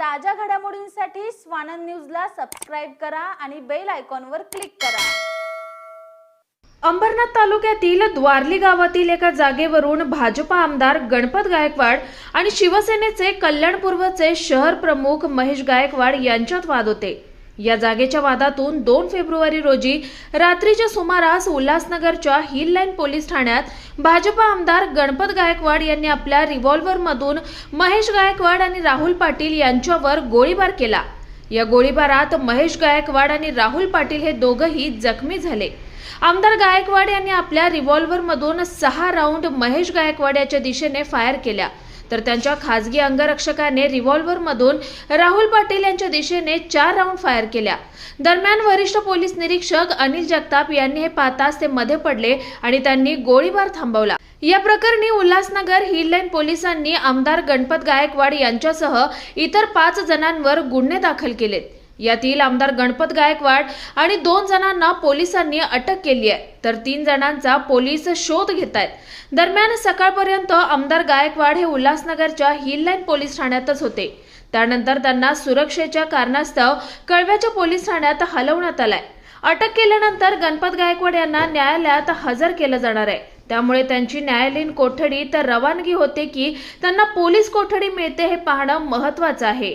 ताज्या घडामोडींसाठी स्वानंद न्यूजला सबस्क्राईब करा आणि बेल आयकॉनवर क्लिक करा. अंबरनाथ तालुक्यातील द्वारली गावातील एका जागेवरून भाजपा आमदार गणपत गायकवाड आणि शिवसेनेचे कल्याणपूर्वचे शहर प्रमुख महेश गायकवाड यांच्यात वाद होते. या जागेच्या वादातून दोन फेब्रुवारी रोजी रात्रीच्या सुमारास उल्हासनगरच्या हिल लाईन पोलीस ठाण्यात भाजपा आमदार गणपत गायकवाड यांनी आपल्या रिव्हॉल्व्हरमधून महेश गायकवाड आणि राहुल पाटील यांच्यावर गोळीबार केला. या गोळीबारात महेश गायकवाड आणि राहुल पाटील हे दोघंही जखमी झाले. आमदार गायकवाड यांनी आपल्या रिव्हॉल्व्हरमधून सहा राऊंड महेश गायकवाड याच्या दिशेने फायर केल्या. तर त्यांच्या खासगी अंगरक्षकाने रिव्हॉल्व्हरमधून राहुल पाटील यांच्या दिशेने चार राऊंड फायर केल्या. दरम्यान वरिष्ठ पोलीस निरीक्षक अनिल जगताप यांनी हे पाहताच ते मध्ये पडले आणि त्यांनी गोळीबार थांबवला. या प्रकरणी उल्हासनगर हिल लाईन पोलिसांनी आमदार गणपत गायकवाड यांच्यासह इतर पाच जणांवर गुन्हे दाखल केलेत. यातील आमदार गणपत गायकवाड आणि दोन जणांना पोलिसांनी अटक केली आहे. तर तीन जणांचा पोलीस शोध घेत आहेत दरम्यान सकाळपर्यंत आमदार गायकवाड हे उल्हासनगरच्या हिल लाईन पोलीस ठाण्यातच होते. त्यानंतर त्यांना सुरक्षेच्या कारणास्तव कळव्याच्या पोलीस ठाण्यात हलवण्यात आलाय. अटक केल्यानंतर गणपत गायकवाड यांना न्यायालयात हजर केलं जाणार आहे. त्यामुळे त्यांची न्यायालयीन कोठडी तर रवानगी होते की त्यांना पोलीस कोठडी मिळते हे पाहणं महत्वाचं आहे.